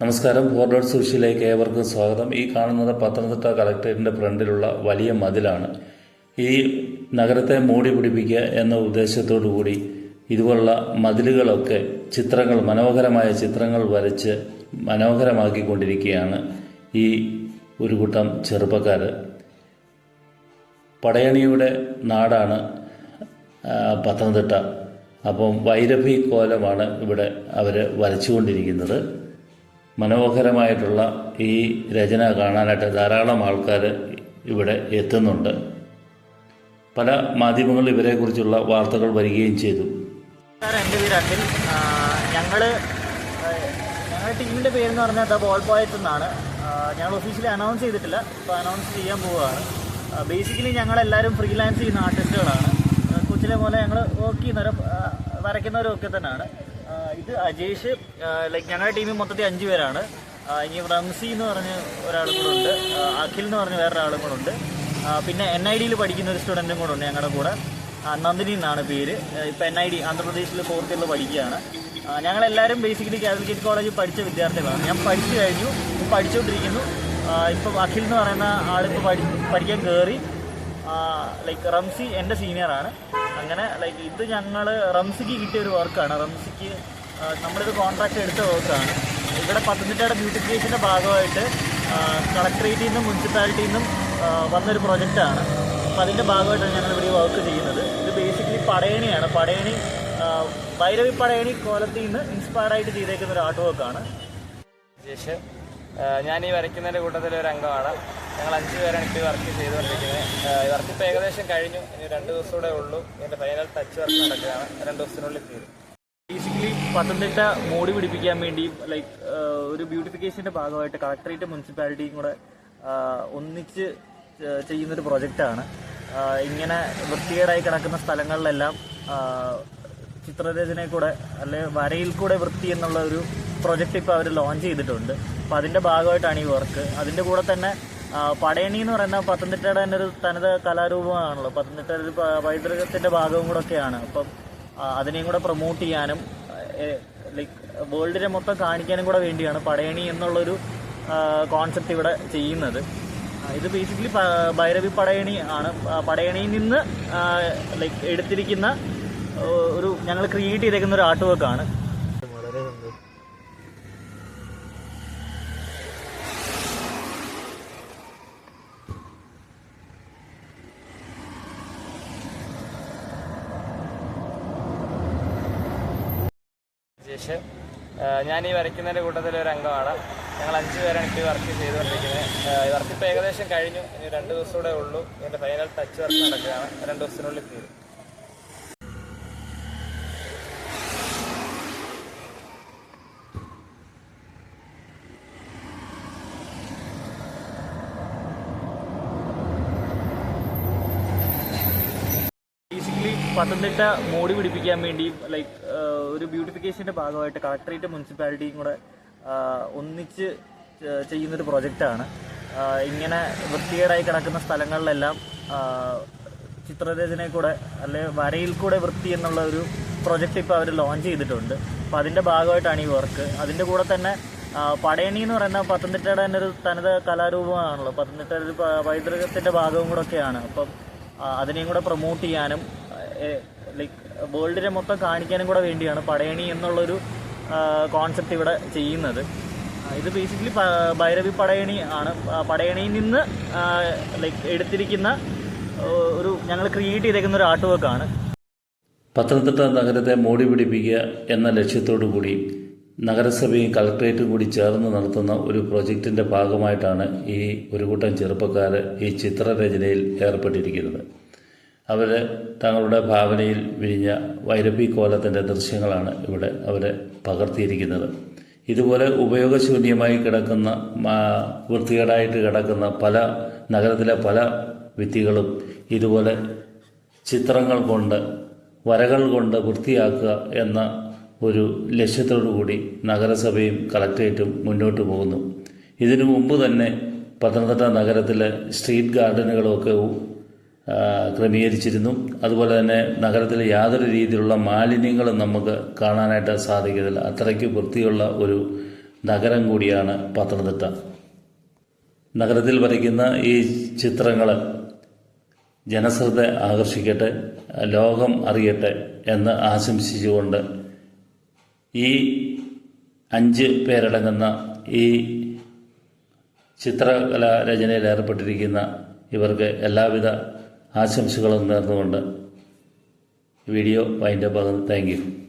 നമസ്കാരം. Four dot സുഷിയിലേക്ക് ഏവർക്കും സ്വാഗതം. ഈ കാണുന്നത് പത്തനംതിട്ട കളക്ടറേറ്റിന്റെ ഫ്രണ്ടിലുള്ള വലിയ മതിലാണ്. ഈ നഗരത്തെ മൂടി പിടിപ്പിക്കുക എന്ന ഉദ്ദേശത്തോടു കൂടി ഇതുപോലുള്ള മതിലുകളൊക്കെ ചിത്രങ്ങൾ മനോഹരമായ ചിത്രങ്ങൾ വരച്ച് മനോഹരമാക്കിക്കൊണ്ടിരിക്കുകയാണ് ഈ ഒരു കൂട്ടം ചെറുപ്പക്കാർ പടയണിയുടെ നാടാണ് പത്തനംതിട്ട. അപ്പം വൈരഭി കോലമാണ് ഇവിടെ അവർ വരച്ചുകൊണ്ടിരിക്കുന്നത്. മനോഹരമായിട്ടുള്ള ഈ രചന കാണാനായിട്ട് ധാരാളം ആൾക്കാർ ഇവിടെ എത്തുന്നുണ്ട്. പല മാധ്യമങ്ങളിൽ ഇവരെക്കുറിച്ചുള്ള വാർത്തകൾ വരികയും ചെയ്തു. എന്റെ പേര് അഖിൽ. ഞങ്ങൾ ഞങ്ങളുടെ ടീമിന്റെ പേരെന്ന് പറഞ്ഞാൽ ദ ബോൾ പോയറ്റ് എന്നാണ്. ഞങ്ങൾ ഒഫീഷ്യലി അനൗൺസ് ചെയ്തിട്ടില്ല. ഇപ്പോൾ അനൗൺസ് ചെയ്യാൻ പോവുകയാണ്. ബേസിക്കലി ഞങ്ങളെല്ലാവരും ഫ്രീലാൻസ് ചെയ്യുന്ന ആർട്ടിസ്റ്റുകളാണ്. കൊച്ചിലെ പോലെ ഞങ്ങൾ വർക്ക് ചെയ്യുന്നവരും വരയ്ക്കുന്നവരും ഒക്കെ തന്നെയാണ്. ഇത് അജേഷ്. ലൈക്ക് ഞങ്ങളുടെ ടീമിൽ മൊത്തത്തിൽ അഞ്ച് പേരാണ്. ഇനി റംസി എന്ന് പറഞ്ഞ ഒരാളും കൂടെ ഉണ്ട്. അഖിൽ എന്ന് പറഞ്ഞ വേറൊരാളും കൂടെ ഉണ്ട്. പിന്നെ എൻ ഐ ഡിയിൽ പഠിക്കുന്ന ഒരു സ്റ്റുഡന്റും കൂടെ ഉണ്ട് ഞങ്ങളുടെ കൂടെ. നന്ദിനി എന്നാണ് പേര്. ഇപ്പം എൻ ഐ ഡി ആന്ധ്രാപ്രദേശിൽ ഫോർത്ത് ഇയറിൽ പഠിക്കുകയാണ്. ഞങ്ങളെല്ലാവരും ബേസിക്കലി കാലിക്കറ്റ് കോളേജിൽ പഠിച്ച വിദ്യാർത്ഥികളാണ്. ഞാൻ പഠിച്ചു കഴിഞ്ഞു. പഠിച്ചുകൊണ്ടിരിക്കുന്നു ഇപ്പം അഖിൽ എന്ന് പറയുന്ന ആളിപ്പോൾ പഠി പഠിക്കാൻ കയറി ലൈക്ക് റംസി എന്റെ സീനിയറാണ് അങ്ങനെ ലൈക്ക് ഇത് ഞങ്ങൾ റംസിക്ക് കിട്ടിയ ഒരു വർക്കാണ്. റംസിക്ക് നമ്മളിത് കോൺട്രാക്ട് എടുത്ത വർക്കാണ്. ഇവിടെ പത്തനംതിട്ടയുടെ ബ്യൂട്ടിഫിക്കേഷന്റെ ഭാഗമായിട്ട് കളക്ടറേറ്റിൽ നിന്നും മുനിസിപ്പാലിറ്റിയിൽ നിന്നും വന്നൊരു പ്രൊജക്റ്റാണ് അപ്പോൾ അതിന്റെ ഭാഗമായിട്ടാണ് ഞങ്ങൾ ഇവിടെ വർക്ക് ചെയ്യുന്നത്. ഇത് ബേസിക്കലി പടയണിയാണ്. പടയണി ഭൈരവി പടയണി കോലത്തിൽ നിന്ന് ഇൻസ്പയർഡായിട്ട് ചെയ്തേക്കുന്ന ഒരു ആർട്ട് വർക്കാണ് ഞാൻ ഈ വരയ്ക്കുന്നതിന്റെ കൂട്ടത്തിലൊരു അംഗമാണ് ഞങ്ങൾ അഞ്ച് പേരാണ് ഇപ്പോൾ വർക്ക് ചെയ്തുകൊണ്ടിരിക്കുന്നത്. വർക്ക് ഇപ്പോൾ ഏകദേശം കഴിഞ്ഞു. ഇനി രണ്ട് ദിവസം കൂടെ ഉള്ളൂ. ഇതിന്റെ ഫൈനൽ ടച്ച് വർക്ക് നടക്കുകയാണ്. രണ്ട് ദിവസത്തിനുള്ളിൽ തീരും. ബേസിക്കലി പത്തനംതിട്ട മോടി പിടിപ്പിക്കാൻ വേണ്ടി ലൈക്ക് ഒരു ബ്യൂട്ടിഫിക്കേഷന്റെ ഭാഗമായിട്ട് കളക്ടറേറ്റ് മുനിസിപ്പാലിറ്റിയും കൂടെ ഒന്നിച്ച് ചെയ്യുന്നൊരു പ്രൊജക്റ്റാണ് ഇങ്ങനെ വൃത്തികേടായി കിടക്കുന്ന സ്ഥലങ്ങളിലെല്ലാം ചിത്രരചനയിൽ കൂടെ അല്ലെ വരയിൽ കൂടെ വൃത്തി എന്നുള്ള ഒരു പ്രൊജക്റ്റ് ഇപ്പോൾ അവർ ലോഞ്ച് ചെയ്തിട്ടുണ്ട്. അപ്പോൾ അതിന്റെ ഭാഗമായിട്ടാണ് ഈ വർക്ക് അതിന്റെ കൂടെ തന്നെ പടയണി എന്ന് പറയുന്ന പത്തനംതിട്ടയുടെ തന്നെ ഒരു തനത് കലാരൂപമാണല്ലോ. പത്തനംതിട്ട ഒരു പൈതൃകത്തിന്റെ ഭാഗവും കൂടെ ഒക്കെയാണ് അപ്പം അതിനെയും കൂടെ പ്രൊമോട്ട് ചെയ്യാനും ലൈക്ക് വേൾഡിനെ മൊത്തം കാണിക്കാനും കൂടെ വേണ്ടിയാണ് പടയണി എന്നുള്ളൊരു കോൺസെപ്റ്റ് ഇവിടെ ചെയ്യുന്നത്. ഇത് ബേസിക്കലി ഭൈരവി പടയണി ആണ്. പടയണിയിൽ നിന്ന് ലൈക്ക് എടുത്തിരിക്കുന്ന ഒരു ഞങ്ങൾ ക്രിയേറ്റ് ചെയ്തേക്കുന്ന ഒരു ആർട്ട് വർക്കാണ് ജേഷ്. ഞാൻ ഈ വരയ്ക്കുന്നതിന്റെ കൂട്ടത്തിൽ ഒരു അംഗമാണ്. ഞങ്ങൾ അഞ്ച് പേരാണ് ഇപ്പോൾ വർക്ക് ചെയ്തുകൊണ്ടിരിക്കുന്നത്. ഏഹ് ഈ വർക്ക് ഇപ്പോൾ ഏകദേശം കഴിഞ്ഞു. ഇനി രണ്ട് ദിവസം കൂടെ ഉള്ളൂ. ഇതിന്റെ ഫൈനൽ ടച്ച് വർക്ക് നടക്കുകയാണ്. രണ്ട് ദിവസത്തിനുള്ളിൽ തീരും ബേസിക്കലി പത്തനംതിട്ട മോടി പിടിപ്പിക്കാൻ വേണ്ടി ലൈക്ക് ഒരു ബ്യൂട്ടിഫിക്കേഷന്റെ ഭാഗമായിട്ട് കളക്ടറേറ്റ് മുനിസിപ്പാലിറ്റിയും കൂടെ ഒന്നിച്ച് ചെയ്യുന്നൊരു പ്രൊജക്റ്റാണ്. ഇങ്ങനെ വൃത്തികേടായി കിടക്കുന്ന സ്ഥലങ്ങളിലെല്ലാം ചിത്രരചനയിൽ കൂടെ അല്ലെ വരയിൽ കൂടെ വൃത്തി എന്നുള്ള ഒരു പ്രൊജക്റ്റ് ഇപ്പോൾ അവർ ലോഞ്ച് ചെയ്തിട്ടുണ്ട്. അപ്പോൾ അതിന്റെ ഭാഗമായിട്ടാണ് ഈ വർക്ക് അതിന്റെ കൂടെ തന്നെ പടയണി എന്ന് പറയുന്ന പത്തനംതിട്ടയുടെ തന്നെ ഒരു തനത് കലാരൂപമാണല്ലോ. പത്തനംതിട്ട ഒരു പൈതൃകത്തിന്റെ ഭാഗവും കൂടെ ഒക്കെയാണ്. അപ്പം അതിനെയും കൂടെ പ്രൊമോട്ട് ചെയ്യാനും ലൈക്ക് വേൾഡിനെ മൊത്തം കാണിക്കാനും കൂടെ വേണ്ടിയാണ് പടയണി എന്നുള്ളൊരു കോൺസെപ്റ്റ് ഇവിടെ ചെയ്യുന്നത്. ഇത് ബേസിക്കലി ഭൈരവി പടയണി ആണ്. പടയണിയിൽ നിന്ന് ലൈക്ക് എടുത്തിരിക്കുന്ന ഒരു ഞങ്ങൾ ക്രിയേറ്റ് ചെയ്തേക്കുന്ന ഒരു ആർട്ട് വർക്കാണ് പത്തനംതിട്ട നഗരത്തെ മോടി പിടിപ്പിക്കുക എന്ന ലക്ഷ്യത്തോടു കൂടി നഗരസഭയും കളക്ട്രേറ്റും കൂടി ചേർന്ന് നടത്തുന്ന ഒരു പ്രൊജക്റ്റിന്റെ ഭാഗമായിട്ടാണ് ഈ ഒരു കൂട്ടം ചെറുപ്പക്കാർ ഈ ചിത്രരചനയിൽ ഏർപ്പെട്ടിരിക്കുന്നത്. അവർ തങ്ങളുടെ ഭാവനയിൽ വിരിഞ്ഞ വൈരപ്പി കോലത്തിന്റെ ദൃശ്യങ്ങളാണ് ഇവിടെ അവർ പകർത്തിയിരിക്കുന്നത്. ഇതുപോലെ ഉപയോഗശൂന്യമായി കിടക്കുന്ന വൃത്തികേടായിട്ട് കിടക്കുന്ന പല നഗരത്തിലെ പല ഭിത്തികളും ഇതുപോലെ ചിത്രങ്ങൾ കൊണ്ട് വരകൾ കൊണ്ട് വൃത്തിയാക്കുക എന്ന ഒരു ലക്ഷ്യത്തോടു കൂടി നഗരസഭയും കളക്ട്രേറ്റും മുന്നോട്ട് പോകുന്നു. ഇതിനു മുമ്പ് തന്നെ പത്തനംതിട്ട നഗരത്തിലെ സ്ട്രീറ്റ് ഗാർഡനുകളൊക്കെ ക്രമീകരിച്ചിരുന്നു. അതുപോലെ തന്നെ നഗരത്തിൽ യാതൊരു രീതിയിലുള്ള മാലിന്യങ്ങളും നമുക്ക് കാണാനായിട്ട് സാധിക്കത്തില്ല. അത്രയ്ക്ക് വൃത്തിയുള്ള ഒരു നഗരം കൂടിയാണ് പത്തനംതിട്ട. നഗരത്തിൽ വരയ്ക്കുന്ന ഈ ചിത്രങ്ങൾ ജനശ്രദ്ധ ആകർഷിക്കട്ടെ ലോകം അറിയട്ടെ എന്ന് ആശംസിച്ചുകൊണ്ട് ഈ അഞ്ച് പേരടങ്ങുന്ന ഈ ചിത്രകലാ രചനയിൽ ഏർപ്പെട്ടിരിക്കുന്ന ഇവർക്ക് എല്ലാവിധ ആശംസകളും നേർന്നുകൊണ്ട് വീഡിയോ വൈൻഡപ്പ് ആകുന്നു. Thank you.